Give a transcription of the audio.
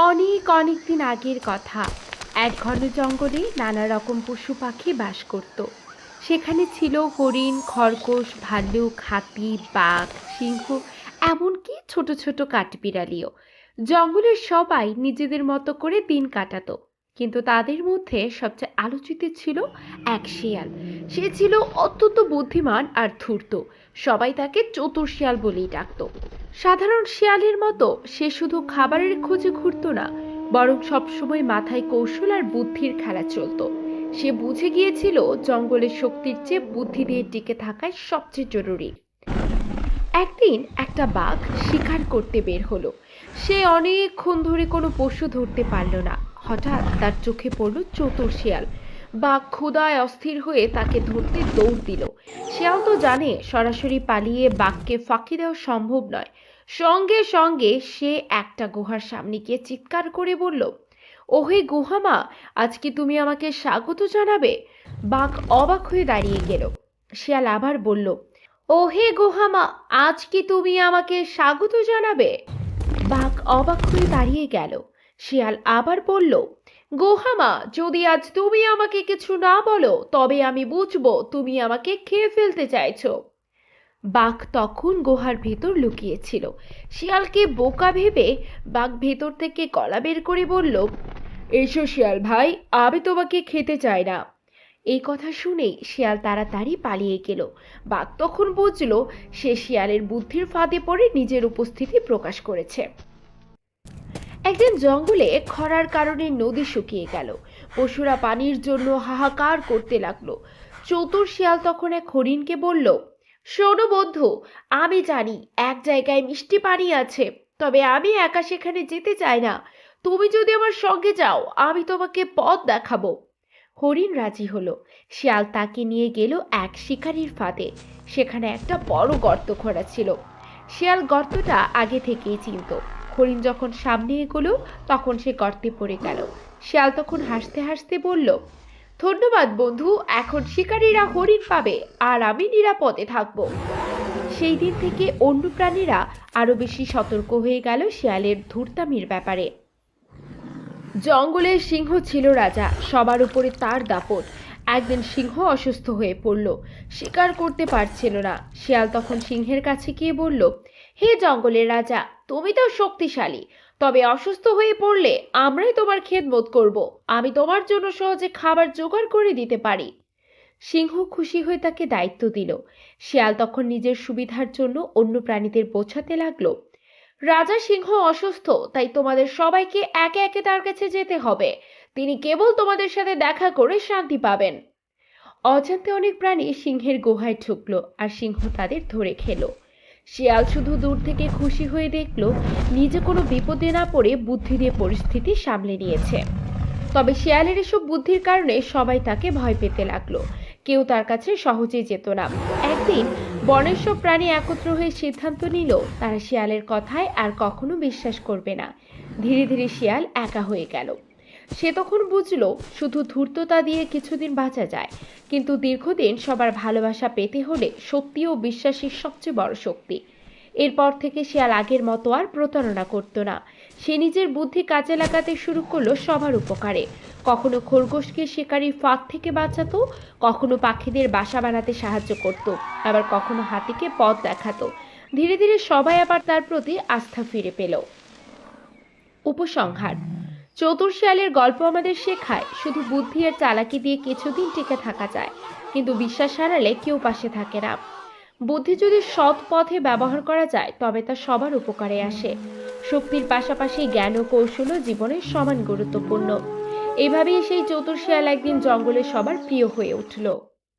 অনেক অনেক দিন আগের কথা। এক ঘন জঙ্গলে নানা রকম পশু পাখি বাস করত। সেখানে ছিল হরিণ, খরগোশ, ভাল্লুক, হাতি, বাঘ, সিংহ, এমনকি ছোট ছোট কাঠবিড়ালিও। জঙ্গলের সবাই নিজেদের মতো করে দিন কাটাতো। কিন্তু তাদের মধ্যে সবচেয়ে আলোচিত ছিল এক শিয়াল। সে ছিল অত্যন্ত বুদ্ধিমান আর ধূর্ত। সবাই তাকে চতুর শিয়াল বলেই ডাকতো। সাধারণ শিয়ালের মতো সে শুধু খাবারের খোঁজে ঘুরতো না, বরং সবসময় মাথায় কৌশল আর বুদ্ধির খেলা চলতো। সে বুঝে গিয়েছিল জঙ্গলের শক্তির চেয়ে বুদ্ধি দিয়ে টিকে থাকাই সবচেয়ে জরুরি। একদিন একটা বাঘ শিকার করতে বের হলো। সে অনেকক্ষণ ধরে কোনো পশু ধরতে পারল না। হঠাৎ তার চোখে পড়ল চতুর শিয়াল। বাঘ ক্ষুদায় অস্থির হয়ে তাকে ধরতে দৌড় দিল। শিয়াল তো জানে সরাসরি পালিয়ে বাঘকে ফাঁকি দেওয়া সম্ভব নয়। সঙ্গে সঙ্গে সে একটা গুহার সামনে গিয়ে চিৎকার করে বলল, ওহে গুহামা আজ কি তুমি আমাকে স্বাগত জানাবে? বাঘ অবাক হয়ে দাঁড়িয়ে গেল। শিয়াল আবার বলল, ওহে গুহামা আজ কি তুমি আমাকে স্বাগত জানাবে? বাঘ অবাক হয়ে দাঁড়িয়ে গেল। শিয়াল আবার বলল, গোহামা, যদি আজ তুমি আমাকে কিছু না বলো, তবে আমি বুঝব তুমি আমাকে খেয়ে ফেলতে চাইছো। বাঘ তখন গুহার ভেতর লুকিয়েছিল। শিয়ালকে বোকা ভেবে বাঘ ভেতর থেকে কলা বের করে বলল, এসো শিয়াল ভাই, আমি তোমাকে খেতে চাই না। এই কথা শুনেই শিয়াল তাড়াতাড়ি পালিয়ে গেল। বাঘ তখন বুঝল, সে শিয়ালের বুদ্ধির ফাঁদে পড়ে নিজের উপস্থিতি প্রকাশ করেছে। একদিন জঙ্গলে খরার কারণে নদী শুকিয়ে গেল। পশুরা পানির জন্য হাহাকার করতে লাগল। চতুর শিয়াল তখন এক হরিণকে বলল, শোনো বন্ধু, আমি জানি এক জায়গায় মিষ্টি পানি আছে, তবে আমি একা সেখানে যেতে চাই না। তুমি যদি আমার সঙ্গে যাও, আমি তোমাকে পথ দেখাবো। হরিণ রাজি হলো। শিয়াল তাকে নিয়ে গেল এক শিকারির ফাঁদে। সেখানে একটা বড় গর্ত খোঁড়া ছিল। শিয়াল গর্তটা আগে থেকেই চিনত। হরিণ যখন সামনে এগোলো, তখন সে গর্তে পড়ে গেল। শিয়াল তখন হাসতে হাসতে বলল, ধন্যবাদ বন্ধু, এখন শিকারীরা হরিণ পাবে আর আমি নিরাপদে থাকব। সেই দিন থেকে অন্য প্রাণীরা আরও বেশি সতর্ক হয়ে গেল শিয়ালের ধূর্তামির ব্যাপারে। জঙ্গলের সিংহ ছিল রাজা, সবার উপরে তার দাপট। একদিন সিংহ অসুস্থ হয়ে পড়ল, শিকার করতে পারছিল না। শিয়াল তখন সিংহের কাছে গিয়ে বলল, হে জঙ্গলের রাজা তুমি তো শক্তিশালী। তবে অসুস্থ হয়ে পড়লে আমরাই তোমার খেদমত করব। আমি তোমার জন্য সহজে খাবার জোগাড় করে দিতে পারি। সিংহ খুশি হয়ে তাকে দায়িত্ব দিল। শিয়াল তখন নিজের সুবিধার জন্য অন্য প্রাণীদের বোঝাতে লাগল। রাজা সিংহ অসুস্থ, তাই তোমাদের সবাইকে একে একে তার কাছে যেতে হবে। তিনি কেবল তোমাদের সাথে দেখা করে শান্তি পাবেন। অজান্তে অনেক প্রাণী সিংহের গুহায় ঢুকলো আর সিংহ তাদের ধরে খেলো। শিয়াল শুধু দূর থেকে খুশি হয়ে দেখল, নিজে কোনো বিপদে না পড়ে বুদ্ধি দিয়ে পরিস্থিতি সামলে নিয়েছে। তবে শিয়ালের এসব বুদ্ধির কারণে সবাই তাকে ভয় পেতে লাগল। কেউ তার কাছে সহজে যেত না। একদিন বনের সব প্রাণী একত্র হয়ে সিদ্ধান্ত নিল, তারা শিয়ালের কথায় আর কখনো বিশ্বাস করবে না। ধীরে ধীরে শিয়াল একা হয়ে গেল। সে তখন বুঝলো শুধু ধূর্ততা দিয়ে কিছুদিন বাঁচা যায়। কিন্তু দীর্ঘদিন সবার ভালোবাসা পেতে হলে সত্যি ও বিশ্বাসই সবচেয়ে বড় শক্তি। এরপর থেকে শিয়াল আগের মতো আর প্রতারণা করতো না। সে নিজের বুদ্ধি কাজে লাগাতে শুরু করল সবার উপকারে। কখনো খরগোশকে শিকারী ফাঁদ থেকে বাঁচাতো, কখনো পাখিদের বাসা বানাতে সাহায্য করত, আবার কখনো হাতিকে পথ দেখাতো। ধীরে ধীরে সবাই আবার তার প্রতি আস্থা ফিরে পেল। উপসংহার চতুর শিয়ালের গল্প আমাদের শেখায়, শুধু বুদ্ধি আর চালাকি দিয়ে কিছুদিন টিকে থাকা যায়, কিন্তু বিশ্বাস হারালে কেউ পাশে থাকে না। বুদ্ধি যদি সৎ পথে ব্যবহার করা যায়, তবে তা সবার উপকারে আসে। শক্তির পাশাপাশি জ্ঞান ও কৌশলও জীবনের সমান গুরুত্বপূর্ণ। এভাবেই সেই চতুর্শিয়াল একদিন জঙ্গলে সবার প্রিয় হয়ে উঠল।